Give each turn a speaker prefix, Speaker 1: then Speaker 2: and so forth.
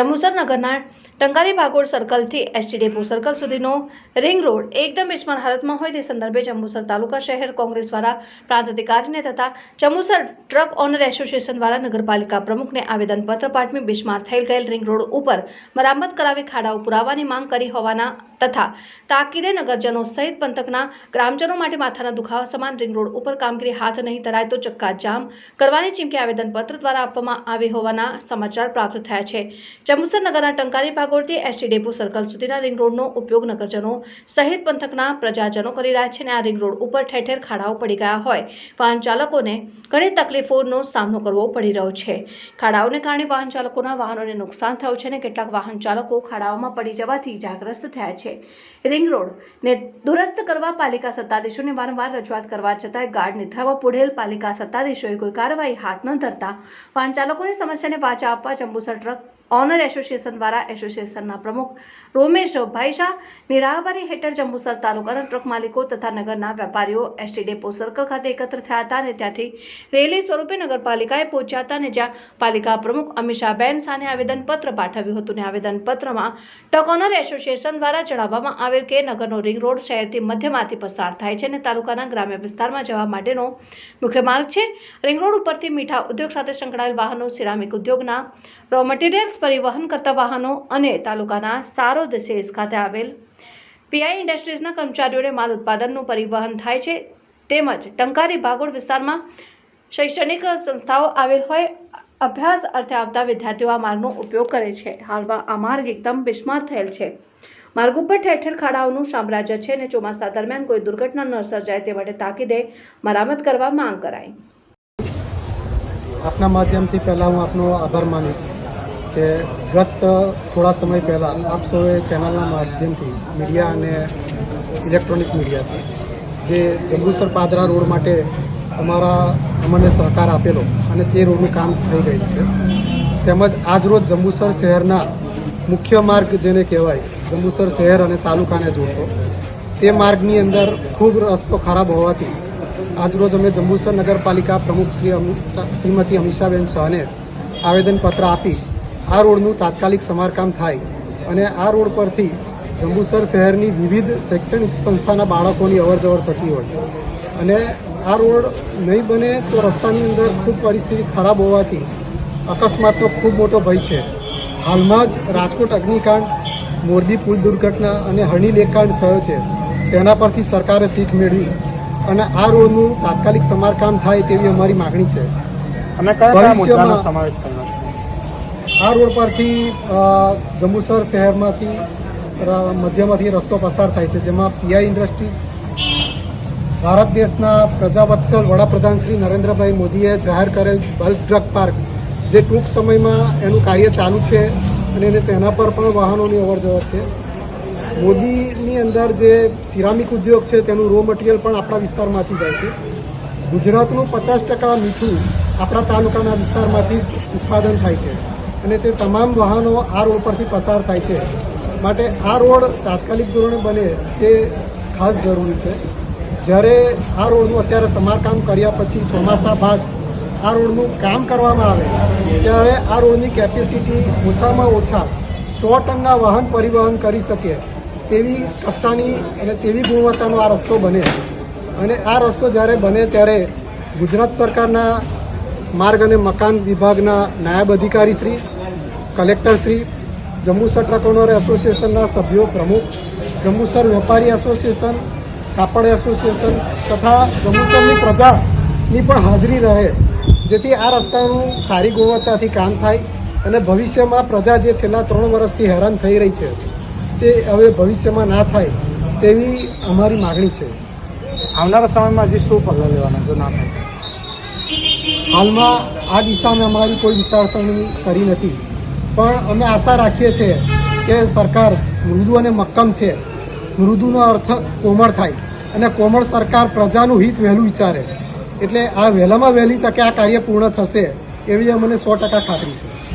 Speaker 1: જંબુસર નગરના ટંકારી ભાગોળ સર્કલથી એસટી ડેપો સર્કલ સુધીનો રિંગ રોડ એકદમ બિસ્માર હાલતમાં હોય તે સંદર્ભે જંબુસર તાલુકા શહેર કોંગ્રેસ દ્વારા પ્રાંત અધિકારીને તથા જંબુસર ટ્રક ઓનર એસોસિએશન દ્વારા નગરપાલિકા પ્રમુખને આવેદનપત્ર પાઠવી બિસ્માર થઈ ગયેલ રિંગ રોડ ઉપર મરામત કરાવી ખાડાઓ પુરાવાની માંગ કરી હોવાના તથા તાકીદે નગરજનો સહિત પંથકના ગ્રામજનો માટે માથાના દુખાવા સમાન રિંગ રોડ ઉપર કામગીરી હાથ નહીં ધરાય તો ચક્કા જામ કરવાની ચીમકી આવેદનપત્ર દ્વારા આપવામાં આવે હોવાના સમાચાર પ્રાપ્ત થયા છે. જંબુસર નગરના ટંકારી ભાગોળથી એસટી ડેપો સર્કલ સુધીના રિંગ રોડનો ઉપયોગ નગરજનો સહિત પંથકના પ્રજાજનો કરી રહ્યા છે અને આ રિંગ રોડ ઉપર ઠેર ખાડાઓ પડી ગયા હોય. વાહન ચાલકોને ઘણી તકલીફોનો સામનો કરવો પડી રહ્યો છે. ખાડાઓને કારણે વાહન ચાલકોના વાહનોને નુકસાન થયું છે અને કેટલાક વાહન ચાલકો ખાડાઓમાં પડી જવાથી ઇજાગ્રસ્ત થયા છે. રિંગ રોડને દુરસ્ત કરવા પાલિકા સત્તાધીશોને વારંવાર રજૂઆત કરવા છતાંય ગાઢ નિદ્રામાં પૂઢેલ પાલિકા સત્તાધીશોએ કોઈ કાર્યવાહી હાથ ન ધરતા વાહન ચાલકોની સમસ્યાને પાછા આપવા જંબુસર ટ્રક ઓનર એસોસિએશન દ્વારા એસોસિએશનના પ્રમુખ રોમેશ ભાઈ શાહ નિરાહબારી હેઠળ જંબુસર તાલુકાના ટ્રક માલિકો તથા નગરના વેપારીઓ એસટી ડેપો સર્કલ ખાતે એકત્ર થયા હતા અને ત્યાંથી રેલી સ્વરૂપે નગરપાલિકાએ પહોંચ્યા હતા અને જ્યાં પાલિકા પ્રમુખ અમીષાબેન સાને આવેદનપત્ર પાઠવ્યું હતું. અને આવેદનપત્રમાં ટ્રક ઓનર એસોસિએશન દ્વારા જણાવવામાં આવેલ કે નગરનો રિંગ રોડ શહેરથી મધ્યમાંથી પસાર થાય છે અને તાલુકાના ગ્રામ્ય વિસ્તારમાં જવા માટેનો મુખ્ય માર્ગ છે. રિંગ રોડ ઉપરથી મીઠા ઉદ્યોગ સાથે સંકળાયેલ વાહનો, સિરામિક ઉદ્યોગના રો મટીરિયલ્સ પરિવહન કરતા વાહનો અને તાલુકાના સારોદ શેષ ખાતે આવેલ પીઆઈ ઇન્ડસ્ટ્રીઝના કર્મચારીઓને માલ ઉત્પાદનનું પરિવહન થાય છે. તેમજ ટંકારી ભાગોળ વિસ્તારમાં શૈક્ષણિક સંસ્થાઓ આવેલ હોય, અભ્યાસ અર્થે આવતા વિદ્યાર્થીઓ આ માર્ગનો ઉપયોગ કરે છે. હાલમાં આ માર્ગ એકદમ બિસ્માર થયેલ છે. માર્ગ ઉપર ઠેર ઠેર ખાડાઓનું સામ્રાજ્ય છે અને ચોમાસા દરમિયાન કોઈ દુર્ઘટના ન સર્જાય તે માટે તાકીદે મરામત કરવા માંગ કરાઈ.
Speaker 2: આપના માધ્યમથી પહેલાં હું આપનો આભાર માનીશ કે ગત થોડા સમય પહેલાં આપ સૌએ ચેનલના માધ્યમથી મીડિયા અને ઇલેક્ટ્રોનિક મીડિયાથી જે જંબુસર પાદરા રોડ માટે અમારા અમને સહકાર આપેલો અને તે રોડનું કામ થઈ ગયું છે, તેમજ આજરોજ જંબુસર શહેરના મુખ્ય માર્ગ જેને કહેવાય જંબુસર શહેર અને તાલુકાને જોડતો. તે માર્ગની અંદર ખૂબ રસ્તો ખરાબ હોવાથી આજરોજ અમે જંબુસર નગરપાલિકા પ્રમુખ શ્રી શ્રીમતી અમીષાબેન શાહને આવેદનપત્ર આપી આ રોડનું તાત્કાલિક સમારકામ થાય અને આ રોડ પરથી જંબુસર શહેરની વિવિધ શૈક્ષણિક સંસ્થાના બાળકોની અવરજવર થતી હોય. અને આ રોડ નહીં બને તો રસ્તાની અંદર ખૂબ પરિસ્થિતિ ખરાબ હોવાથી અકસ્માતનો ખૂબ મોટો ભય છે. હાલમાં જ રાજકોટ અગ્નિકાંડ મોરબી પુલ દુર્ઘટના અને હણી લેખાણ થયો છે. તેના પરથી સરકારે શીખ મેળવી. અને આ રોડનું તાત્કાલિક સમારકામ થાય તેવી અમારી માગણી છે. ભવિષ્યમાં- આ રોડ પરથી જંબુસર શહેરમાંથી મધ્યમાંથી રસ્તો પસાર થાય છે. જેમાં પીઆઈ ઇન્ડસ્ટ્રીઝ ભારત દેશના પ્રજાવત્સલ વડાપ્રધાન શ્રી નરેન્દ્રભાઈ મોદીએ જાહેર કરેલ બલ્ક ડ્રગ પાર્ક જે ટૂંક સમયમાં એનું કાર્ય ચાલુ છે. અને એને તેના પર પણ વાહનોની અવરજવર છે. મોદીની અંદર જે સિરામિક ઉદ્યોગ છે, તેનું રો મટીરિયલ પણ આપણા વિસ્તારમાંથી જાય છે. ગુજરાતનું પચાસ ટકા મીઠું આપણા તાલુકાના વિસ્તારમાંથી જ ઉત્પાદન થાય છે અને તે તમામ વાહનો આ રોડ પરથી પસાર થાય છે. માટે આ રોડ તાત્કાલિક ધોરણે બને તે ખાસ જરૂરી છે. જ્યારે આ રોડનું અત્યારે સમારકામ કર્યા પછી ચોમાસા બાદ આ રોડનું કામ કરવામાં આવે ત્યારે આ રોડની કેપેસિટી ઓછામાં ઓછા સો ટનના વાહન પરિવહન કરી શકે તેવી કક્ષાની અને તેવી ગુણવત્તાનો આ રસ્તો બને. અને આ રસ્તો જ્યારે બને ત્યારે ગુજરાત સરકારના માર્ગ અને મકાન વિભાગના નાયબ અધિકારી Shri, collector Shri Jambusar truck owner એસોસિએશનના સભ્યો પ્રમુખ જંબુસર વેપારી એસોસિએશન, કાપડ એસોસિએશન તથા જંબુસરની પ્રજાની પણ હાજરી રહે જેથી આ રસ્તાનું સારી ગુણવત્તાથી કામ થાય અને ભવિષ્યમાં પ્રજા જે છેલ્લા ત્રણ વર્ષથી હેરાન થઈ રહી છે તે હવે ભવિષ્યમાં ના થાય તેવી અમારી માગણી છે.
Speaker 3: આવનારા સમયમાં હજી શું પગલાં લેવાના જો ના થાય.
Speaker 2: હાલમાં આ દિશામાં અમારી કોઈ વિચારસરણી કરી નથી. પણ અમે આશા રાખીએ છીએ કે સરકાર મૃદુ અને મક્કમ છે. મૃદુનો અર્થ કોમળ થાય અને કોમળ સરકાર પ્રજાનું હિત વહેલું વિચારે. એટલે આ વહેલામાં વહેલી તકે આ કાર્ય પૂર્ણ થશે એવી મને સો ટકા ખાતરી છે.